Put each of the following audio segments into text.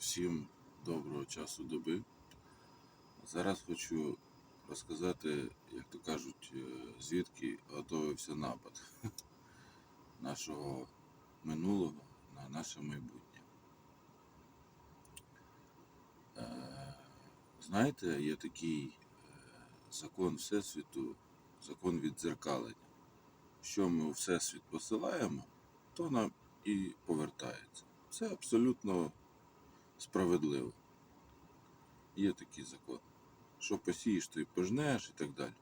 Всім доброго часу доби. Зараз хочу розказати, як то кажуть, е, звідки готовився напад нашого минулого на наше майбутнє. Е, Знаєте, є такий е, закон Всесвіту, закон віддзеркалення. Що ми у Всесвіт посилаємо, то нам і повертається. Це абсолютно справедливо. Є такий закон. Що посієш, то й пожнеш і так далі.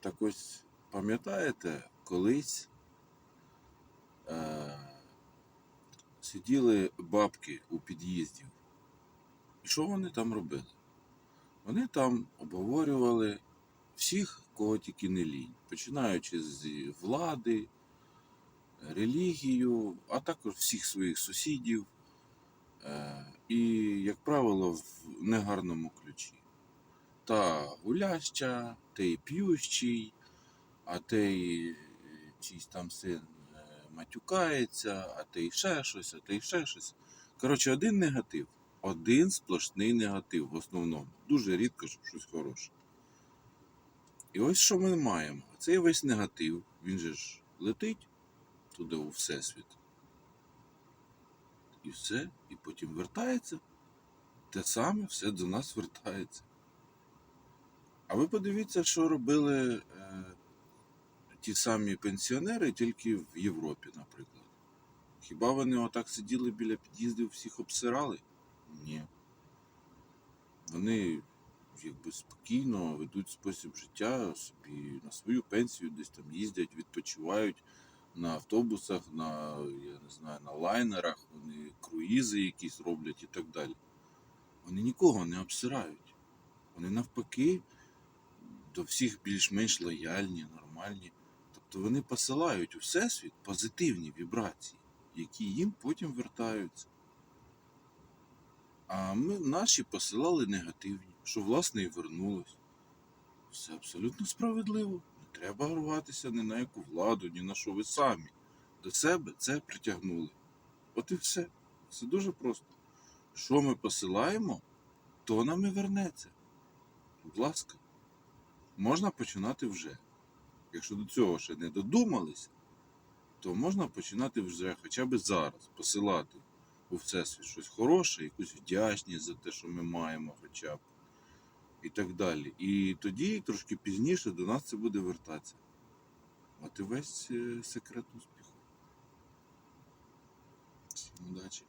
Так ось, пам'ятаєте, колись е- сиділи бабки у під'їздів. І що вони там робили? Вони там обговорювали всіх, кого тільки не лінь, починаючи з влади, релігію, а також всіх своїх сусідів. Е, І, як правило, в негарному ключі. Та гуляща, той п'ющий, а той чийсь там син е, матюкається, а той ще щось, а той ще щось. Коротше, один негатив. Один сплошний негатив в основному. Дуже рідко, щоб щось хороше. І ось що ми маємо. Цей весь негатив, він же ж летить туди у Всесвіт. І все, і потім вертається. Те саме все до нас вертається. А ви подивіться, що робили е, ті самі пенсіонери тільки в Європі, наприклад. Хіба вони отак сиділи біля під'їздів, всіх обсирали? Ні. Вони якби спокійно ведуть спосіб життя собі на свою пенсію, десь там їздять, відпочивають на автобусах, на, я не знаю, на лайнерах, круїзи якісь роблять і так далі. Вони нікого не обсирають. Вони навпаки до всіх більш-менш лояльні, нормальні. Тобто вони посилають у всесвіт позитивні вібрації, які їм потім вертаються. А ми наші посилали негативні, що власне і вернулось. Все абсолютно справедливо. Не треба рватися ні на яку владу, ні на що ви самі. До себе це притягнули. От і все. Все дуже просто. Що ми посилаємо, то нам і вернеться. Будь ласка, можна починати вже. Якщо до цього ще не додумалися, то можна починати вже хоча б зараз посилати у Всесвіт щось хороше, якусь вдячність за те, що ми маємо хоча б. І так далі. І тоді, трошки пізніше, до нас це буде вертатися. От і весь е, секрет успіху. Всім удачі.